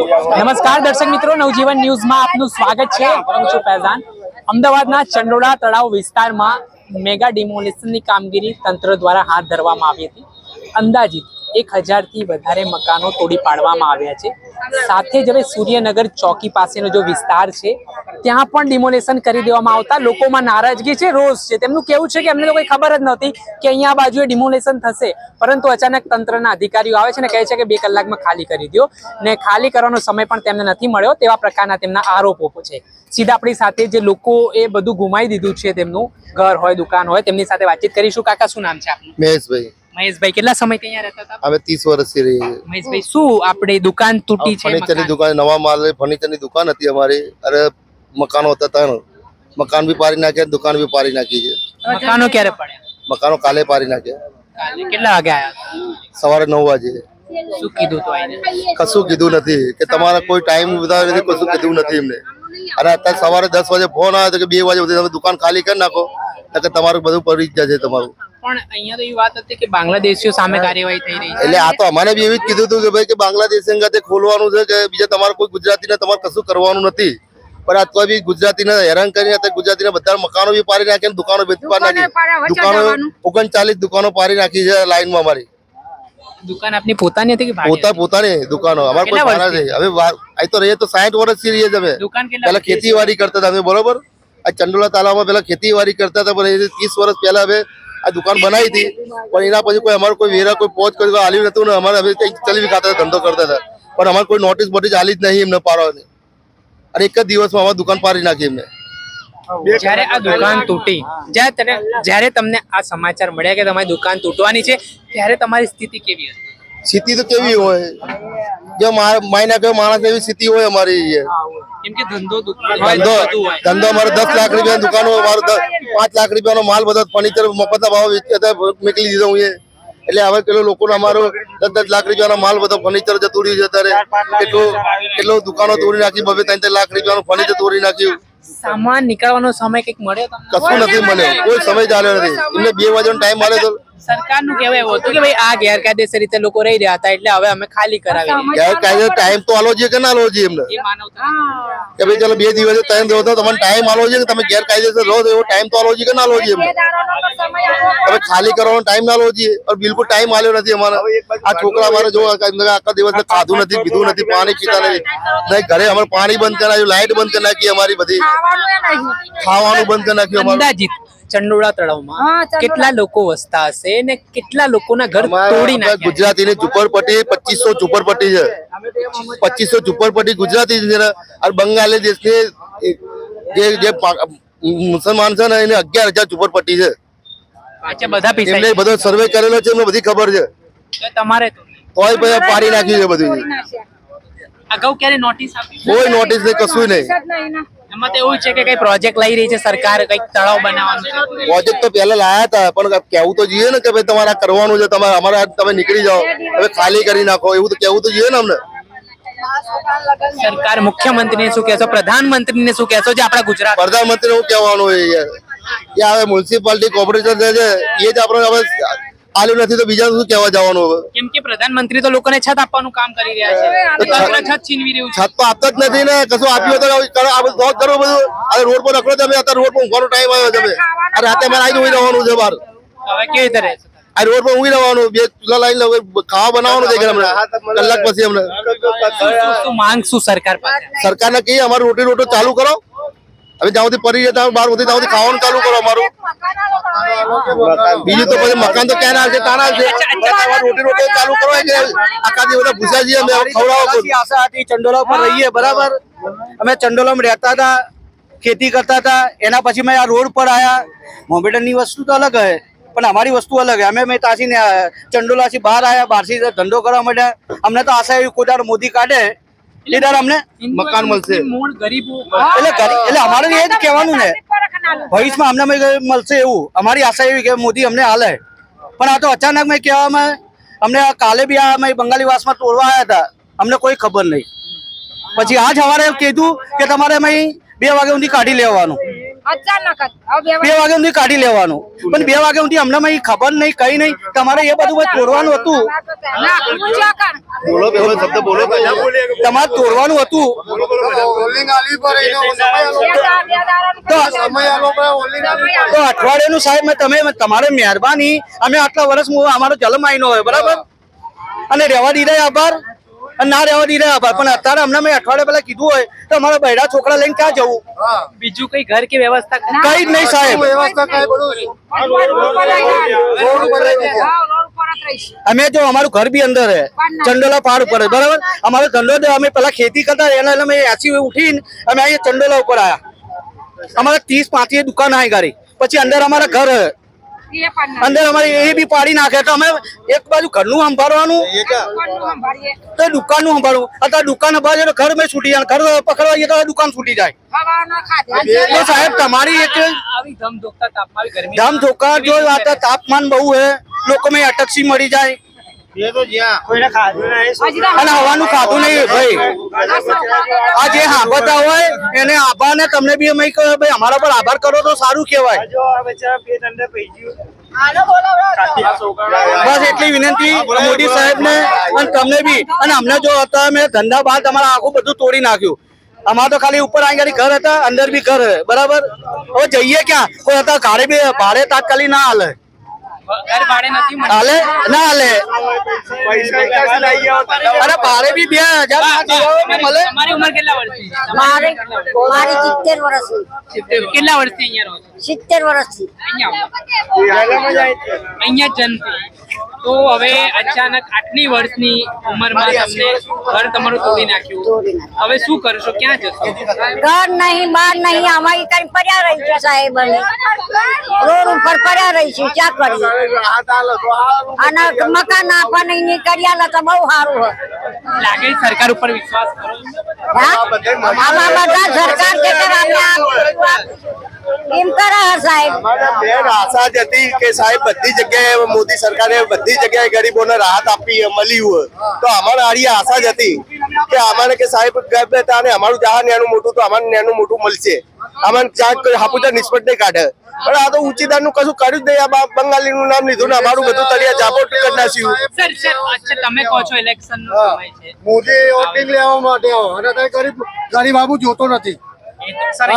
નમસ્કાર દર્શક મિત્રો, નવજીવન ન્યૂઝમાં આપનું સ્વાગત છે. હું છું ફૈઝાન. અમદાવાદના ચંડોળા તળાવ વિસ્તારમાં મેગા ડિમોલિશનની કામગીરી તંત્ર દ્વારા હાથ ધરવામાં આવી હતી. અંદાજિત એક હજારથી વધારે મકાનો તોડી પાડવામાં આવ્યા છે. સાથે જ હવે સૂર્યનગર ચોકી પાસેનો જો વિસ્તાર છે, ત્યાં પણ ડિમોલેશન કરી દેવામાં આવતા લોકોમાં નારાજગી છે, રોષ છે. તેમનું કેવું છે કે અમને તો કોઈ ખબર જ નહોતી કે અહીંયા બાજુએ ડિમોલેશન થશે. પરંતુ અચાનક તંત્રના અધિકારીઓ આવે છે ને કહે છે કે બે કલાકમાં ખાલી કરી દો ને ખાલી કરવાનો સમય પણ તેમને નથી મળ્યો તેવા પ્રકારના તેમના આરોપો છે. સીધા આપણી સાથે જે લોકો એ બધું ગુમાવી દીધું છે તેમનું ઘર હોય, દુકાન હોય, તેમની સાથે વાતચીત કરીશું. કાકા, શું નામ છે આપનું? મહેશભાઈ. મહેશભાઈ કેટલા સમયથી અહીંયા રહેતા હતા અમે ત્રીસ વર્ષથી રહીએ મહેશભાઈ શું આપણી દુકાન તૂટી છે ફર્નિચરની દુકાન નવા માલ ફર્નિચરની દુકાન હતી અમારી. અરે મકાનો હતા ત્રણ. મકાન બી પાડી નાખ્યા દુકાન બી પાડી નાખી છે. મકાનો ક્યારે પડ્યા? મકાનો કાલે પાડી નાખ્યા. કાલે કેટલા વાગે આવ્યા સવારે નવ વાગે. શું કીધું તો કશું કીધું નથી. કે તમારા કોઈ ટાઈમ વધારે નથી કશું કીધું નથી એમને. અને અત્યારે સવારે દસ વાગે ફોન આવ્યો તો કે બે વાગે સુધી તમે દુકાન ખાલી કરી નાખો. કે તમારું બધું પડી જશે તમારું. પણ અહીંયા તો એવી વાત હતી કે બાંગ્લાદેશીઓ સામે કાર્યવાહી થઈ રહી છે. એટલે આ તો અમારે બી એવી જ કીધું હતું કે ભાઈ કે બાંગ્લાદેશ અંગાતે ખોલવાનું છે કે બીજા તમારે કોઈ ગુજરાતીને તમારે કશું કરવાનું નથી. પણ આ તો બી ગુજરાતીને હેરાન કરીને અત્યારે ગુજરાતીને બધા મકાનો બી પાડી નાખીને દુકાનો બી પાડી નાખી. દુકાનો ઓગણચાલીસ દુકાનો પાડી નાખી છે લાઈનમાં અમારી. દુકાન આપની પોતાની હતી કે પોતા પોતાની દુકાનો. અમારે કોઈ ભાડા હવે અહીં તો રહીએ તો સાઠ વર્ષથી રહીએ તમે દુકાન પેલા ખેતીવાડી કરતા હતા અમે બરોબર? આ ચંડોલા તાલાવમાં પેલા ખેતીવાડી કરતા હતા પણ એ ત્રીસ વર્ષ પહેલા હવે આ દુકાન બનાવી હતી પણ એના પછી કોઈ અમારે કોઈ વેરા કોઈ પહોંચ કોઈ હાલ્યું નતું ને અમારે હવે કંઈક ચલવી ખાતા ધંધો કરતા હતા. પણ અમારે કોઈ નોટિસ બોટિસ હાલી જ નહીં એમને પાડવાની. અને એક જ દિવસમાં અમારે દુકાન પાડી નાખી એમને. જ્યારે આ દુકાન તૂટી જ્યારે તને- જ્યારે તમને આ સમાચાર મળ્યા કે તમારી દુકાન તૂટવાની છે ત્યારે તમારી સ્થિતિ કેવી હતી? સ્થિતિ તો કેવી હોય? જો મારા માયના કયો માણસ એવી સ્થિતિ હોય અમારી. કેમ કે ધંધો દુકાન ધંધો ધંધો અમારો દસ લાખ રૂપિયા દુકાનો હોય પાંચ લાખ રૂપિયાનો માલ બધો ફર્નિચર મફતના ભાવ મોકલી દીધો હું એટલે હવે પેલો લોકોનો અમારો દસ દસ લાખ રૂપિયાનો માલ બધો ફર્નિચર જતું રહ્યું છે અત્યારે કેટલું કેટલું દુકાનો તોડી નાખી બબે ત્રણ ત્રણ લાખ રૂપિયાનું ફર્નિચર તોડી નાખ્યું. સામાન નીકળવાનો સમય કંઈક મળ્યો કશું નથી મળ્યો. કોઈ સમય ચાલ્યો નથી. એમને બે વાગ્યાનો ટાઈમ મળ્યો તો સરકારનું કહેવાય એવું હતું કે ભાઈ આ ગેરકાયદેસર રીતે લોકો રહી રહ્યા હતા એટલે હવે અમે ખાલી કરાવી ગેરકાયદે ટાઈમ તો આલો છે કે ના આલો છે એમને? કે ભાઈ ચાલો બે દિવસે ત્રણ દિવસ તો તમને ટાઈમ આલો છે કે તમે ગેરકાયદેસર રહો એવો ટાઈમ તો આલો છે કે ના આલો છે એમને? હવે ખાલી કરવાનો ટાઈમ ના આલો છે બિલકુલ ટાઈમ આલ્યો નથી અમારે. આ છોકરા અમારે જો આખા દિવસ ખાધું નથી પીધું નથી પાણી પીતા નથી. નહીં ઘરે અમારે પાણી બંધ કરી નાખ્યું લાઈટ બંધ કરી નાખી અમારી બધી. ખાવાનું બંધ કરી નાખ્યું અમારું. ચંડોળા તળાવમાં કેટલા લોકો વસતા હશે ને કેટલા લોકોના ઘર તોડી નાખ્યા ગુજરાતીની ઝુંપડપટ્ટી પચીસો ઝુંપડપટ્ટી છે. પચીસો ઝુંપડપટ્ટી ગુજરાતી છે અને બંગાળી દેશની જે જે મુસલમાન છે ને એને અગિયાર હજાર ઝુંપડપટ્ટી છે. પાછા બધા એમને બધો સર્વે કરેલો છે એમને બધી ખબર છે. તમારે તો. તોય પછી પાડી નાખ્યું છે બધું. અગાઉ ક્યારે નોટિસ આપી કોઈ નોટિસ નહીં કશું નહીં. એમાં તો એવું છે કે કઈ પ્રોજેક્ટ લઈ રહી છે સરકાર કંઈક તળાવ બનાવવાનું પ્રોજેક્ટ તો પહેલા લાયા હતા પણ કેવું તો જોઈએ ને કે ભાઈ તમારે કરવાનું છે તમારે અમારા તમે નીકળી જાઓ હવે ખાલી કરી નાખો એવું તો કેવું તો જોઈએ ને અમને. સરકાર મુખ્યમંત્રીને શું કહેશો? પ્રધાનમંત્રીને શું કહેશો જે આપણા ગુજરાત પ્રધાનમંત્રી હું કહેવાનું હોય યાર. કે હવે મ્યુનિસિપાલિટી કોર્પોરેશન છે એ જ આપણે હવે આલ્યું નથી તો બીજા શું કહેવા જવાનું હવે? કેમ કે પ્રધાનમંત્રી તો લોકોને છત આપવાનું કામ કરી રહ્યા છે. છત છીનવી રહ્યું છત તો આપતા જ નથી ને કશું આપ્યું તો આ બધું કરો બધું. અરે રોડ પર રખડો તમે અત્યારે રોડ પર ઊંઘવાનો ટાઈમ આવ્યો તમે. આ રાતે મારે આવીને ઊંઘી રહેવાનું છે બહાર. હવે કેવી રીતે રહેશે આ રોડ પર ઊંઘી રહેવાનું બે ચૂલા લાઈન ખાવા બનાવવાનું છે અમને કલાક પછી અમને શું માંગ શું સરકાર પાસે? સરકારને કહીએ અમારું રોટી રોટો ચાલુ કરો. હવે જ્યાં સુધી પડી જતા બાર સુધી ત્યાં ખાવાનું ચાલુ કરો અમારું. બીજું તો પછી મકાન તો ક્યાં આવશે તારા આવશે રોટી રોટી ચાલુ કરો આખા દિવસ ભૂસ્યા છીએ અમે ખવડાવો આશા હતી, ચંડોલા પર રહીએ, બરાબર? અમે ચંડોલામાં રહેતા હતા, ખેતી કરતા હતા, એના પછી મેં આ રોડ પર આયા. મોમેડનની વસ્તુ તો અલગ હે, પણ અમારી વસ્તુ અલગ અમે મેં તાસીને ચંડોલાથી બહાર આવ્યા બહારથી ધંધો કરવા માંડ્યા. અમને તો આશા એવી કોઈ મોદી કાઢે દાડો અમને મકાન મળશે. મૂળ ગરીબો એટલે એટલે અમારે એ જ કહેવાનું ને ભવિષ્યમાં અમને મળશે એવું. અમારી આશા એવી કે મોદી અમને હાલે પણ આ તો અચાનક મેં કહેવામાં અમને કાલે બી આ અમે બંગાળી વાસમાં તોડવા આવ્યા હતા. અમને કોઈ ખબર નહીં. પછી આજ સવારે કીધું કે તમારે અમે બે વાગે સુધી કાઢી લેવાનું. બે વાગે સુધી કાઢી લેવાનું. પણ બે વાગે સુધી અમને કઈ ખબર નહીં કઈ નહીં. તમારે એ બધું તોડવાનું હતું. ના પૂછ્યો કણ બોલો બે શબ્દ બોલો તમારે તોડવાનું હતું. તો અઠવાડિયાનું સાહેબ તમે તમારે મહેરબાની. અમે આટલા વર્ષ અમારો જન્મ આઈનો હોય બરાબર? અને રહેવા દીધા આભાર. અને ના રહેવા દીધા આભાર પણ અત્યારે અમને મેં અઠવાડિયા પહેલા કીધું હોય તો અમારા બૈરા છોકરા લઈને ક્યાં જવું? બીજું કઈ ઘર કે વ્યવસ્થા કઈ? જ નહીં સાહેબ. અમે જો અમારું ઘર બી અંદર હે. ચંડોલા પહાડ ઉપર હે, બરાબર? અમારો ધંધો અમે પેલા ખેતી કરતા એના એટલે અમે એસી ઉઠીને અમે અહીંયા ચંડોલા ઉપર આવ્યા અમારા ત્રીસ પાંત્રીસ દુકાન આવી ગાડી. પછી અંદર અમારા ઘર. અંદર અમારે એ બી પાડી નાખે તો અમે એક બાજુ ઘરનું સંભાળવાનું. તો દુકાનનું દુકાનનું સંભાળવું. અત્યારે દુકાન સંભાળે તો ઘર મેં છૂટી જાય. ઘર પકડવા જઈએ તો દુકાન છૂટી જાય. તો સાહેબ તમારી એક આવી ધમધોકતા તાપમાં આવી ગરમી ધામ ધોકા જો આ તાપમાન બહુ હે લોકો મેં અટકસી મળી જાય. અને હવાનું ખાધું નહીં ભાઈ. આ જે હાંભળતા હોય એને આભાર ને તમને બી અમે કહે ભાઈ અમારા પર આભાર કરો તો સારું કહેવાય. બસ એટલી વિનંતી મોદી સાહેબ ને અને તમને બી. અને અમને જો હતા મેં ધંધા બહાર તમારા આખું બધું તોડી નાખ્યું. અમારે તો ખાલી ઉપર આવી ગાડી ઘર હતા અંદર બી ઘર હે, બરાબર? હવે જઈએ ક્યાં? કોઈ હતા ગાડી બી ભાડે તાત્કાલિક ના હાલે. ઘર ભાડે નથી હાલે? ના હાલે. અરે ભાડે બી બે હજાર ના દેવાઓ બી મળે તમારી ઉંમર કેટલા વર્ષની? મારે મારી સિત્તેર વર્ષની. કેટલા વર્ષથી અહીંયા રહો સિત્તેર વર્ષથી. અહીંયા અહીંયા જન્મ તો હવે અચાનક આટલી વર્ષની ઉંમરમાં તમને ઘર તમારું તોડી નાખ્યું. હવે શું કરશો? ક્યાં જશો? ઘર નહીં બાર નહીં. અમારી કઈ પડ્યા રહી છે સાહેબ રોડ ઉપર પડ્યા રહી છે ક્યાં કરીએ. અને મકાન આપવાની નહીં કર્યા તો બહુ સારું હોય. લાગે સરકાર ઉપર વિશ્વાસ કરો. આમાં બધા સરકાર કે એમ કરે સાહેબ. અમારે બેન આશા જ હતી કે સાહેબ બધી જગ્યાએ મોદી સરકારે બધી જગ્યાએ ગરીબોને રાહત આપી મળી હોય. તો અમારે આરી આશા જ હતી કે અમારે કે સાહેબ ગરીબ હતા અને અમારું જહા નાનું મોટું તો અમારે નાનું મોટું મળશે. અમારે ક્યાંક હાપુતા નિષ્ફળ નહીં કાઢે. પણ આ તો ઊંચી નું કશું કર્યું જ નહીં. આ બા- બંગાળીનું નામ લીધું ને અમારું બધું તળિયા જાપોટ કરી નાખ્યું. સર સર અચ્છા તમે કહો છો ઇલેક્શન નો મોદી વોટિંગ લેવા માટે આવો. અને કઈ ગરીબ ગરીબ બાબુ જોતો નથી. સર.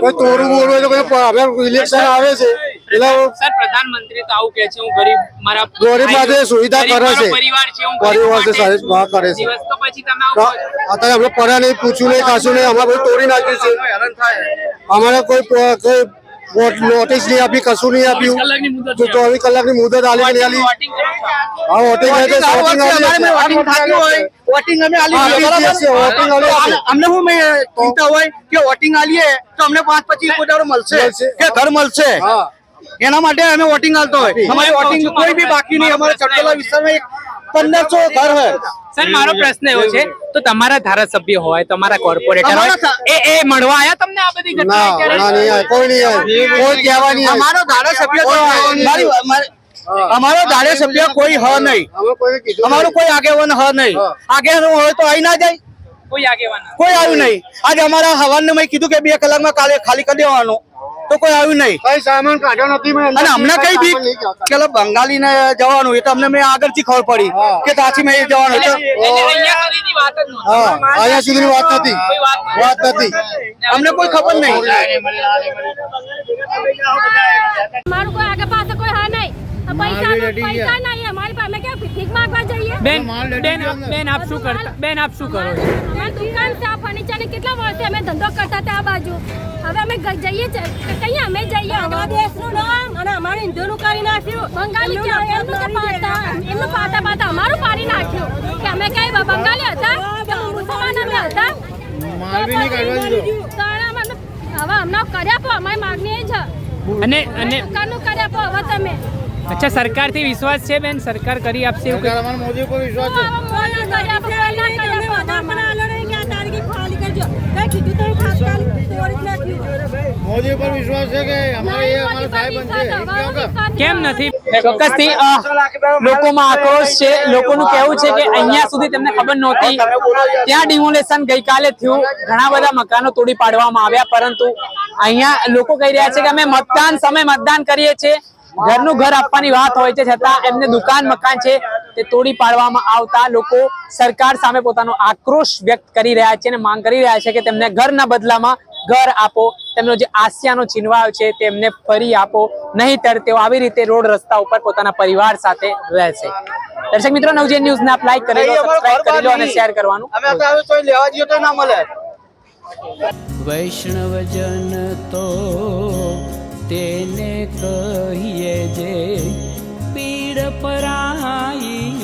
કોઈ તોડવું બોલવું તો કોઈ ઇલેક્શન આવે છે. એટલે સર પ્રધાનમંત્રી તો આવું કહે છે હું ગરીબ મારા ગરીબ માટે સુવિધા કરે છે. પરિવાર છે હું પરિવાર છે, માટે સાહેબ, હા, કરે છે. દિવસ તો પછી તમે આવું અત્યારે આપણે પડ્યા નહીં પૂછ્યું નહીં ખાશું નહીં અમારે તોડી નાખ્યું છે. અમારે કોઈ કોઈ વોટ- નોટિસ નહીં આપી કશું નહીં આપ્યું જો ચોવીસ કલાકની મુદત આલી નહીં આલી? હા વોટિંગ અમે આલી અમને હું ચિંતા હોય કે વોટિંગ આલીએ તો અમને પાંચ પચીસ કોટારો મળશે મળશે. કે ઘર મળશે એના માટે અમે વોટિંગ આલતો હોય અમારી વોટિંગ કોઈ બી બાકી નહીં અમારે ચટોલા વિસ્તારમાં પંદરસો ઘર હોય સર મારો પ્રશ્ન એવો છે તો તમારા ધારાસભ્ય હોય તમારા કોર્પોરેટર હોય એ એ મળવા આયા તમને આ બધી ઘટના કોઈ નહીં કોઈ કહેવા નહીં અમારો ધારાસભ્ય મારી અમારો ધારાસભ્ય કોઈ હ નહીં. અમે અમારું કોઈ આગેવાન હ નહીં. આગેવાન હોય તો અહીં ના જાય. કોઈ આગેવાન. કોઈ આવ્યું નહીં. આજે અમારા હવાને મેં કીધું કે બે કલાકમાં કાલે ખાલી કરી દેવાનું. તો કોઈ આવ્યું નહીં. કઈ સામાન કાઢ્યો નથી મેં. અને અમને કઈ બી કે બંગાળી ને જવાનું એ તો અમને મેં આગળથી ખબર પડી કે ત્યાંથી મેં જવાનું અહીંયા સુધીની વાત હા અહીંયા સુધીની વાત નથી. વાત નથી. અમને કોઈ ખબર નહીં. મારું કોઈ આગળ પાસે કોઈ હા નહીં. પૈસા પૈસા નહીં અમારી પાસે અમે કે ભીખ માંગવા જઈએ બેન બેન આપ- બેન આપ શું કરતા બેન આપ શું કરો છો અમારી દુકાન છે આ ફર્નિચરની કેટલા વર્ષથી અમે ધંધો કરતા હતા આ બાજુ હવે અમે જઈએ છે કઈ અમે જઈએ હવે દેશનું નામ અને અમારું હિન્દુનું કરી નાખ્યું બંગાળી કે એમનું કે પાતા એમનું પાતા પાતા અમારું પાડી નાખ્યું કે અમે કઈ બંગાળી હતા કે મુસલમાન અમે હતા તો દીધું હવે અમને કર્યા આપો અમારી માગણી એ છે અને અને દુકાનનું કરી આપો હવે તમે અચ્છા સરકારથી વિશ્વાસ છે બેન? સરકાર કરી આપશે એવું કંઈ? મોદી પર વિશ્વાસ છે કે અમારે એ અમારો સાહેબ કેમ નથી? ચોક્કસથી અ, લોકોમાં આક્રોશ છે. લોકોનું કહેવું છે કે અહીંયા સુધી તેમને ખબર નહોતી. ત્યાં ડિમોલેશન ગઈકાલે થયું. ઘણા બધા મકાનો તોડી પાડવામાં આવ્યા પરંતુ અહીંયા લોકો કહી રહ્યા છે કે અમે મતદાન સમય મતદાન કરીએ છીએ. ઘરનું ઘર આપવાની વાત હોય છે છતાં એમને દુકાન મકાન છે તે તોડી પાડવામાં આવતા લોકો સરકાર સામે પોતાનો આક્રોશ વ્યક્ત કરી રહ્યા છે અને માંગ કરી રહ્યા છે કે તેમને ઘરના બદલામાં ઘર આપો. તેમનો જે આસિયાનો છીનવાયો છે તેમને ફરી આપો. નહીતર તેઓ આવી રીતે રોડ રસ્તા ઉપર પોતાના પરિવાર સાથે રહેશે. દર્શક મિત્રો નવજેન ન્યૂઝને આપ લાઈક કરી લો સબસ્ક્રાઇબ કરી લો અને શેર કરવાનું. અમે અત્યારે તો લેવા જઈએ તો ના મળે. વૈષ્ણવજન તો તેને કહીએ જે પીડ પરાઈ